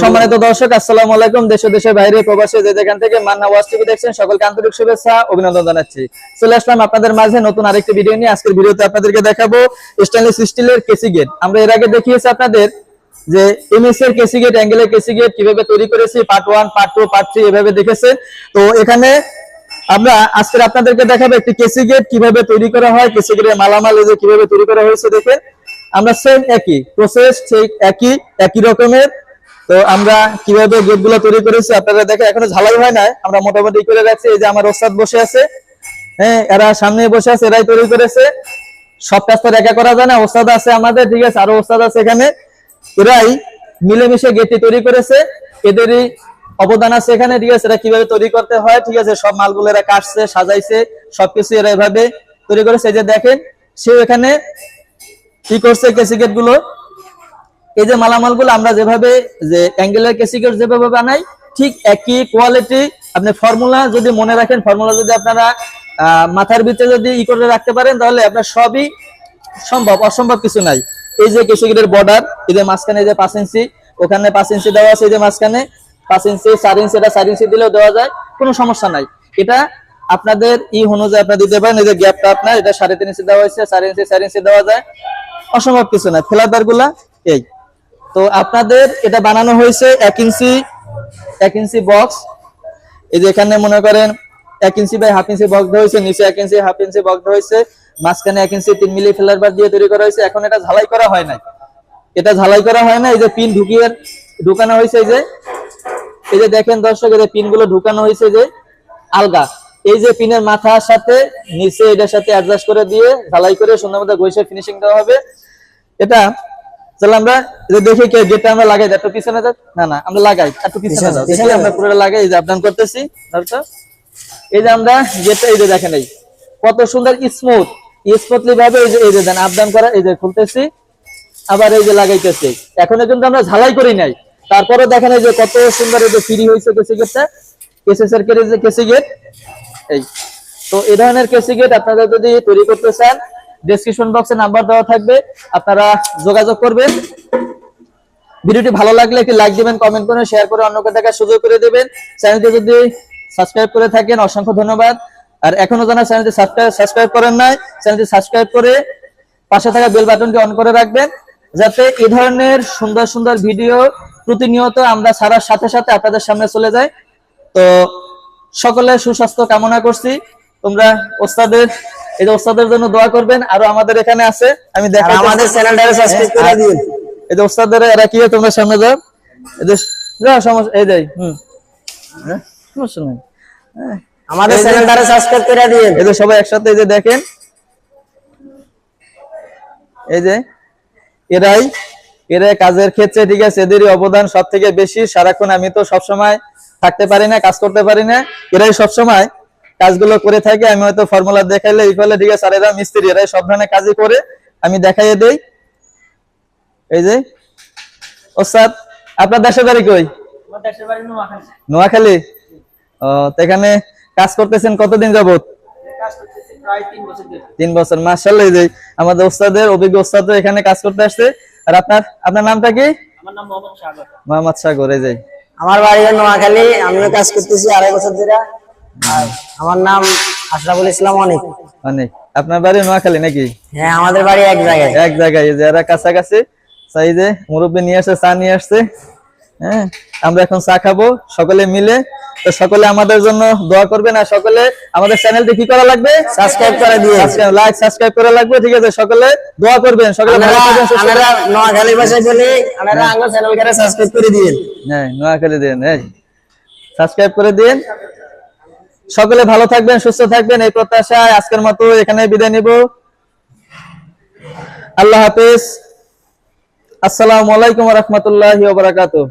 সম্মানিত দর্শক, আসসালামু আলাইকুম। দেশ দেশের বাইরে প্রবাসী যে যেখান থেকে মান্না ওয়াচ টিভি দেখছেন, সকলকে আন্তরিক শুভেচ্ছা, অভিনন্দন জানাচ্ছি। চলে আসলাম আপনাদের মাঝে নতুন আরেকটি ভিডিও নিয়ে। আজকের ভিডিওতে আপনাদেরকে দেখাবো স্টেনলেস স্টিলের কেসি গেট। আমরা এর আগে দেখিয়েছি আপনাদের যে এমএস এর কেসি গেট অ্যাঙ্গেলের কেসি গেট কীভাবে তৈরি করেছি part one part two part three এভাবে দেখেছে তো এখানে আমরা আজকে আপনাদেরকে দেখাবো একটি কেসি গেট, কীভাবে তৈরি করা হয়, কেসি গেটের মালামাল যে কীভাবে তৈরি করা হয়েছে দেখে আমরা সেম একই প্রসেস ঠিক একই একই রকমের। তো আমরা কীভাবে গেটগুলো তৈরি করেছি আপনারা দেখে এখনও ঝালাই হয় না আমরা মোটামুটি করে রাখছি এই যে আমার ওস্তাদ বসে আছে। হ্যাঁ এরা সামনে বসে আছে, এরাই তৈরি করেছে। সব কাজ তো একা করা যায় না, ওস্তাদ আছে আমাদের, ঠিক আছে, আরও ওস্তাদ আছে এখানে। এরাই মিলেমিশে গেটটি তৈরি করেছে। এদেরই অবদান আছে এখানে, ঠিক আছে, এরা কীভাবে তৈরি করতে হয়, ঠিক আছে, সব মালগুলো এরা কাটছে, সাজাইছে, সবকিছু এরা এভাবে তৈরি করেছে। যে দেখেন সে এখানে কি করছে কেসিকেটগুলো এই যে মালামালগুলো আমরা যেভাবে, যে অ্যাঙ্গেলের কেসিকেট যেভাবে বানাই, ঠিক একই কোয়ালিটি আপনি ফর্মুলা যদি মনে রাখেন ফর্মুলা যদি আপনারা মাথার ভিতরে যদি ই করে রাখতে পারেন, তাহলে আপনার সবই সম্ভব, অসম্ভব কিছু নাই। এই যে কেসিকেটের বর্ডার এই যে মাঝখানে যে পাঁচ ইঞ্চি, ওখানে পাঁচ ইঞ্চি দেওয়া আছে, এই যে মাঝখানে পাঁচ ইঞ্চি, চার ইঞ্চি, এটা চার ইঞ্চি দিলেও দেওয়া যায়, কোনো সমস্যা নাই। এটা আপনাদের ই অনুযায়ী আপনার দিতে পারেন, এই যে গ্যাপটা আপনার, এটা সাড়ে তিন ইঞ্চি দেওয়া হয়েছে, চার ইঞ্চি চার ইঞ্চি দেওয়া যায়, অসম্ভব কিছু না ফেলাদারগুলা এই। তো আপনাদের এটা বানানো হয়েছে এক ইঞ্চি এক ইঞ্চি বক্স এই যে এখানে মনে করেন এক inch by half inch box হয়েছে, নিচে এক ইঞ্চি, হাফ ইঞ্চি বক্স হয়েছে। মাঝখানে এক ইঞ্চি, তিন মিলি ফেলার বার দিয়ে তৈরি করা হয়েছে। এখন এটা ঝালাই করা হয় নাই। এটা ঝালাই করা হয় না এই যে পিন ঢুকিয়ে ঢুকানো হয়েছে এই যে। এই যে দেখেন দর্শক, এই যে পিনগুলো ঢুকানো হয়েছে যে আলগা। এই যে পিনের মাথার সাথে নিচে এটার সাথে অ্যাডজাস্ট করে দিয়ে ঝালাই করে সুন্দর মতো গৈসের ফিনিশিং দেওয়া হবে। এটা তাহলে আমরা এই যে দেখি কে গেটটা আমরা লাগাই একটু পিছনে না না আমরা লাগাই একটু পিছনে যাও দেখি আমরা পুরোটা লাগাই এই যে আপডাউন করতেছি এই যে আমরা গেটটা এই যে দেখেন এই কত সুন্দর স্মুথ স্মুথলি ভাবে এই যে এই যে দেন আপডাউন করা এই যে খুলতেছি আবার এই যে লাগাইতেছি। এখনও কিন্তু আমরা ঝালাই করি নাই। তারপরে দেখেন এই যে কত সুন্দর এই যে ফ্রি হয়েছে কেসি গেটটা। কেসেস এর যে কেসি গেট এই তো এই ধরনের কেসি গেট আপনারা যদি তৈরি করতে চান ডেসক্রিপশন বক্সে নাম্বার দেওয়া থাকবে, আপনারা যোগাযোগ করবেন। ভিডিওটি ভালো লাগলে একটি লাইক দিবেন কমেন্ট করে শেয়ার করে অন্যকে দেখার সুযোগ করে দেবেন। চ্যানেলটি যদি সাবস্ক্রাইব করে থাকেন, অসংখ্য ধন্যবাদ। আর এখনও যারা চ্যানেলটি সাবস্ক্রাইব করেন নাই চ্যানেলটি সাবস্ক্রাইব করে পাশে থাকা বেল বাটনটি অন করে রাখবেন, যাতে এই ধরনের সুন্দর সুন্দর ভিডিও প্রতিনিয়ত আমরা ছাড়ার সাথে সাথে আপনাদের সামনে চলে যায়। তো সকলের সুস্বাস্থ্য কামনা করছি। তোমরা ওস্তাদের এই যে ওস্তাদের জন্য দোয়া করবেন। আরও আমাদের এখানে আছে। আমি আর আমাদের চ্যানেলটাকে সাবস্ক্রাইব করে দিন। এই যে ওস্তাদের এরা কি তোমরা সামনে যাও। এই যে যাও, সমস্যা এই যাই হুম। হ্যাঁ, সমস্যা নাই। হ্যাঁ। আমাদের চ্যানেলটাকে সাবস্ক্রাইব করে দিন। এই যে সবাই একসাথে এই যে দেখেন। এই যে এরাই এরাই কাজের ক্ষেত্রে ঠিক আছে এদেরই অবদান সব থেকে বেশি। সারাক্ষণ আমি তো সবসময় থাকতে পারি না কাজ করতে পারি না। এরাই সবসময় কাজগুলো করে থাকে আমি হয়তো ফর্মুলা দেখাইলে এই ফলে ঠিক আছে আর এরা মিস্ত্রি এরাই সব ধরনের কাজই করে আমি দেখাইয়ে দেই। এই যে ওস্তাদ আপনার দেশের বাড়ি কই? নোয়াখালী। ও তো এখানে কাজ করতেছেন কতদিন যাবত তিন বছর মার্শাল্লাহ এই যে আমাদের ওস্তাদের অভিজ্ঞ ওস্তাদ এখানে কাজ করতে আসছে। আর আপনার আপনার নামটা কি? মোহাম্মদ সাগর। এই যে। আমার বাড়ি নোয়াখালী আমিও কাজ করতেছি আড়াই বছর ধরে। আর আমার নাম আশরাফুল ইসলাম অনেক। অনেক। আপনার বাড়ি নোয়াখালী নাকি? হ্যাঁ আমাদের বাড়ি এক জায়গায়। এক জায়গায়। এই যে এরা কাছাকাছি তাই যে মুরব্বী নিয়ে আসছে চা নিয়ে আসছে। হ্যাঁ আমরা এখন চা খাব সকলে মিলে। তো সকলে আমাদের জন্য দোয়া করবেন আর সকলে আমাদের চ্যানেলটি কি করা লাগবে? সাবস্ক্রাইব করে দিয়ে। লাইক সাবস্ক্রাইব করা লাগবে ঠিক আছে? সকলে দোয়া করবেন সকলে সুস্থ নোয়াখালী ভাষায় বলি আমরা আমার চ্যানেলটাকে সাবস্ক্রাইব করে দিন হ্যাঁ নোয়াখালী দিন এই। সাবস্ক্রাইব করে দিন সকলে ভালো থাকবেন, সুস্থ থাকবেন, এই প্রত্যাশায় আজকের মতো এখানে বিদায় নিব। আল্লাহ হাফিজ। আসসালামু আলাইকুম রহমতুল্লাহ বারাকাতুহ।